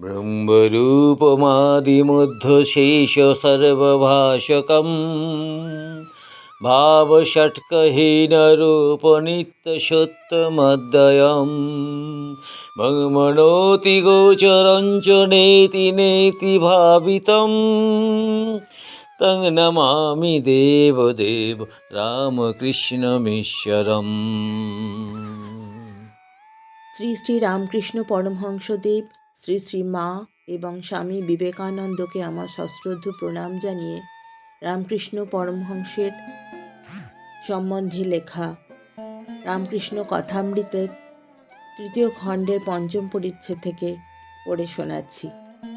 ब्रह्मरूपमादिमुद्धशेष सर्वभाषकम् भावषट्कहीनरूपनित्यसत्यमद्वयम् भगमणोति गोचरञ्च नेति नेति भावितम् तं नमामि देवदेव রামকৃষ্ণমীশ্বরম শ্রী শ্রী রামকৃষ্ণ পরমহংসদেব শ্রী শ্রী মা এবং স্বামী বিবেকানন্দকে আমার সশ্রদ্ধ প্রণাম জানিয়ে রামকৃষ্ণ পরমহংসের সম্বন্ধে লেখা রামকৃষ্ণ কথামৃতের তৃতীয় খণ্ডের পঞ্চম পরিচ্ছেদ থেকে পড়ে শোনাচ্ছি।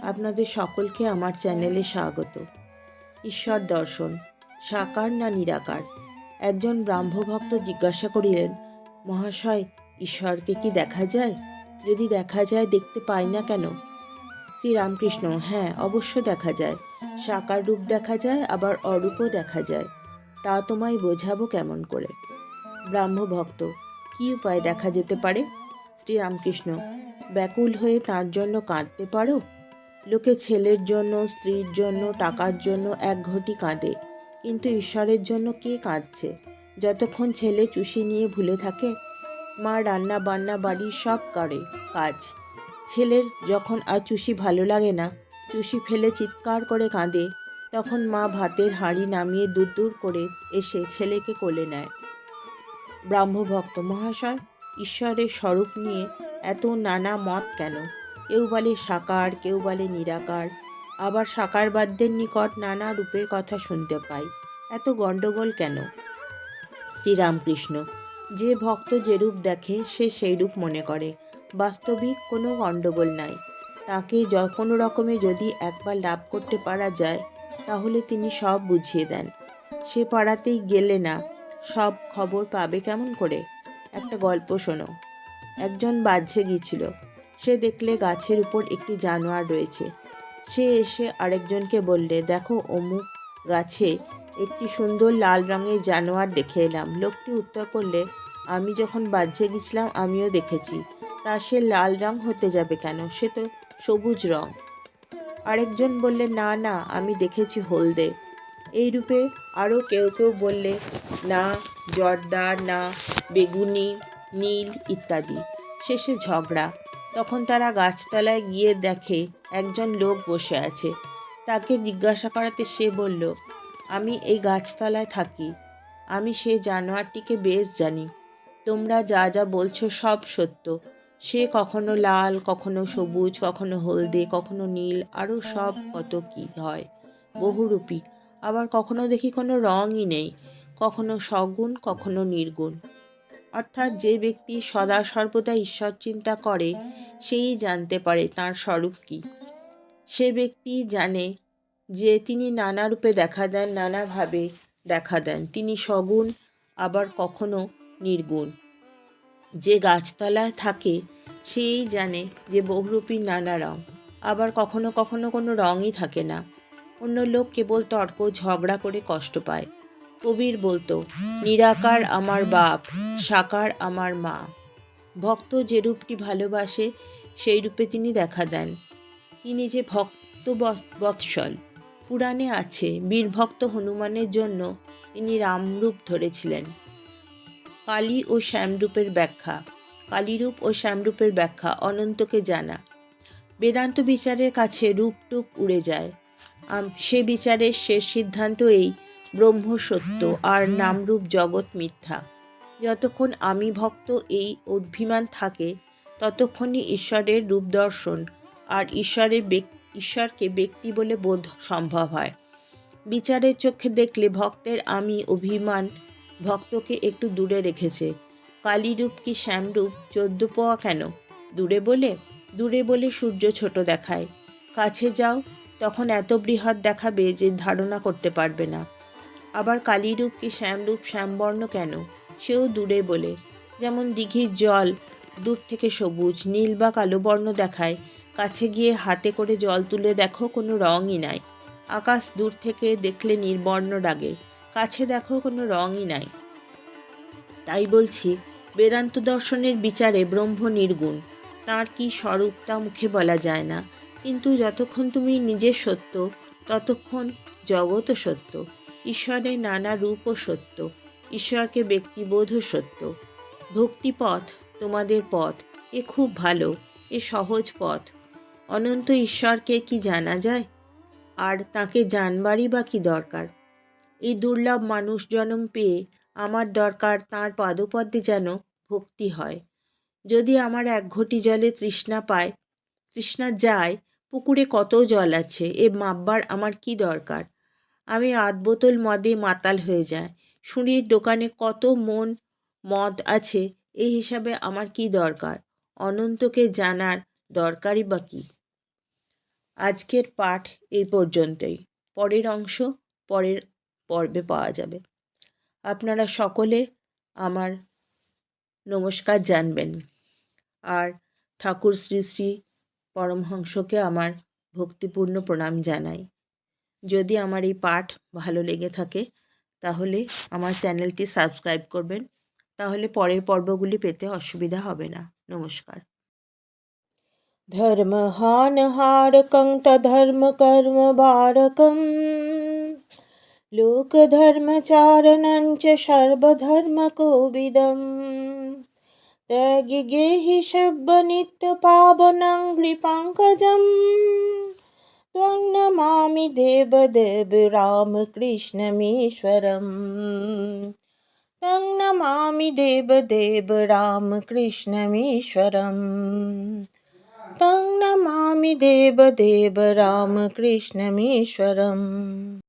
আপনাদের সকলকে আমার চ্যানেলে স্বাগত। ঈশ্বর দর্শন, সাকার না নিরাকার? একজন ব্রাহ্মভক্ত জিজ্ঞাসা করিলেন, মহাশয়, ঈশ্বরকে কি দেখা যায়? যদি দেখা যায় দেখতে পাই না কেন? শ্রীরামকৃষ্ণ হ্যাঁ অবশ্য দেখা যায়। সাকার রূপ দেখা যায়, আবার অরূপও দেখা যায়। তা তোমায় বোঝাবো কেমন করে? ব্রাহ্মভক্ত কি উপায় দেখা যেতে পারে? শ্রীরামকৃষ্ণ, ব্যাকুল হয়ে তার জন্য কাঁদতে পারো? লোকে ছেলের জন্য, স্ত্রীর জন্য, টাকার জন্য এক ঘটি কাঁদে। কিন্তু ঈশ্বরের জন্য কে কাঁদছে? যতক্ষণ ছেলে চুষি নিয়ে ভুলে থাকে মা রান্না বান্না বাড়ির সব করে কাজ। ছেলের যখন আর চুষি ভালো লাগে না, চুষি ফেলে চিৎকার করে কাঁদে, তখন মা ভাতের হাঁড়ি নামিয়ে দূর দূর করে এসে ছেলেকে কোলে নেয়। ব্রাহ্মভক্ত মহাশয়, ঈশ্বরের স্বরূপ নিয়ে এত নানা মত কেন? কেউ বলে সাকার, কেউ বলে নিরাকার। আবার সাকারবাদদের নিকট নানা রূপের কথা শুনতে পাই। এত গণ্ডগোল কেন? শ্রীরামকৃষ্ণ যে ভক্ত যেরূপ দেখে, সে সেই রূপ মনে করে। বাস্তবিক কোনো গণ্ডগোল নাই। তাকে কোনো রকমে যদি একবার লাভ করতে পারা যায়, তাহলে তিনি সব বুঝিয়ে দেন। সে পাড়াতেই গেলে না, সব খবর পাবে কেমন করে? একটা গল্প শোনো। একজন বাহ্যে গিয়েছিল। সে দেখলে গাছের উপর একটি জানোয়ার রয়েছে। সে এসে আরেকজনকে বললে, দেখো অমুক গাছে একটি সুন্দর লাল রঙের জানোয়ার দেখে এলাম। লোকটি উত্তর করলে আমি যখন বাহ্যে গেছিলাম, আমিও দেখেছি। তা সে লাল রং হতে যাবে কেন? সে তো সবুজ রং। আরেকজন বললে, না না, আমি দেখেছি হলদে। এই রূপে আরও কেউ কেউ বললে, না জর্দা না, বেগুনি, নীল ইত্যাদি। শেষে ঝগড়া। তখন তারা গাছতলায় গিয়ে দেখে একজন লোক বসে আছে। তাকে জিজ্ঞাসা করাতে সে বলল, আমি এই গাছতলায় থাকি। আমি সে জানোয়ারটিকে বেশ জানি। তোমরা যা যা বলছো সব সত্য। সে কখনো লাল, কখনো সবুজ, কখনো হলদে, কখনো নীল আরও সব কত কী হয়। বহুরূপী, আবার কখনো দেখি কোনো রঙই নেই, কখনো সগুণ, কখনো নির্গুণ। অর্থাৎ যে ব্যক্তি সদা সর্বদা ঈশ্বর চিন্তা করে, সেই জানতে পারে তার স্বরূপ কী। সে ব্যক্তি জানে যে তিনি নানা রূপে দেখা দেন, নানাভাবে দেখা দেন। তিনি সগুণ, আবার কখনো নির্গুণ। যে গাছতলায় থাকে, সেই জানে যে বহুরূপী নানা রং। আবার কখনো কখনো কোনো রঙই থাকে না। অন্য লোক কেবল তর্ক, ঝগড়া করে কষ্ট পায়। কবির বলতো, নিরাকার আমার বাপ, সাকার আমার মা। ভক্ত যে রূপটি ভালোবাসে, সেই রূপে তিনি দেখা দেন। তিনি যে ভক্ত বৎসল। পুরাণে আছে, বীরভক্ত হনুমানের জন্য তিনি রামরূপ ধরেছিলেন। কালী ও শ্যামরূপের ব্যাখ্যা। কালীরূপ ও শ্যামরূপের ব্যাখ্যা অনন্তকে জানা। বেদান্ত বিচারের কাছে রূপটুপ উড়ে যায়। সে বিচারের শেষ সিদ্ধান্ত এই, ব্রহ্ম সত্য আর নামরূপ জগৎ মিথ্যা। যতক্ষণ আমি ভক্ত এই অভিমান থাকে, ততক্ষণই ঈশ্বরের রূপ দর্শন আর ঈশ্বরের ঈশ্বরকে ব্যক্তি বলে বোধ সম্ভব হয়। বিচারের চোখে দেখলে ভক্তের আমি অভিমান ভক্তকে একটু দূরে রেখেছে। কালীরূপ কি শ্যামরূপ? চোদ্দ পোয়া কেন? দূরে বলে দূরে বলে সূর্য ছোট দেখায়। কাছে যাও, তখন এত বৃহৎ দেখাবে যে ধারণা করতে পারবে না। আবার কালীরূপ কি শ্যামরূপ, শ্যামবর্ণ কেন? সেও দূরে বলে, যেমন দিঘির জল দূর থেকে সবুজ, নীল বা কালো বর্ণ দেখায়। কাছে গিয়ে হাতে করে জল তুলে দেখো, কোনো রঙই নাই। আকাশ দূর থেকে দেখলে নির্বর্ণ ডাগে কাছে দেখো কোনো রঙই নাই। তাই বলছি, বেদান্ত দর্শনের বিচারে ব্রহ্ম নির্গুণ। তার কি স্বরূপ তা মুখে বলা যায় না। কিন্তু যতক্ষণ তুমি নিজে সত্য, ততক্ষণ জগৎও সত্য। ঈশ্বরের নানা রূপও সত্য। ঈশ্বরকে ব্যক্তিবোধও সত্য। ভক্তিপথ তোমাদের পথ। এ খুব ভালো, এ সহজ পথ। অনন্ত ঈশ্বরকে কি জানা যায়? আর তাকে জানবারই বা কি দরকার? এই দুর্লভ মানুষ জন্ম পেয়ে আমার দরকার তাঁর পাদপদ্মে যেন ভক্তি হয়। যদি আমার এক ঘটি জলে তৃষ্ণা পায়, তৃষ্ণা যায়, পুকুরে কত জল আছে, এ মাপবার আমার কি দরকার? আমি আধ বোতল মদে মাতাল হয়ে যায় শুঁড়ির দোকানে কত মন মদ আছে এই হিসাবে আমার কি দরকার? অনন্তকে জানার দরকারই বা কী? আজকের পাঠ এই পর্যন্তই। পরের অংশ, পরের পর্বে পাওয়া যাবে আপনারা সকলে আমার নমস্কার জানবেন আর ঠাকুর শ্রী শ্রী পরমহংসকে আমার ভক্তিপূর্ণ প্রণাম জানাই যদি আমার এই পাঠ ভালো লেগে থাকে তাহলে আমার চ্যানেলটি সাবস্ক্রাইব করবেন তাহলে পরের পর্বগুলি পেতে অসুবিধা হবে না নমস্কার धर्महानहारकं तधर्मकर्मबारकं लोकधर्मचारणं च सर्वधर्मकोविदं त्यागिगेहि शब्दनित्यपावनं गृपङ्कजं त्वं नमामि देवदेव रामकृष्णमीश्वरम्। तं नमामि देवदेव रामकृष्णमीश्वरम्। तं नमामि देवदेव रामकृष्णमीश्वरम्।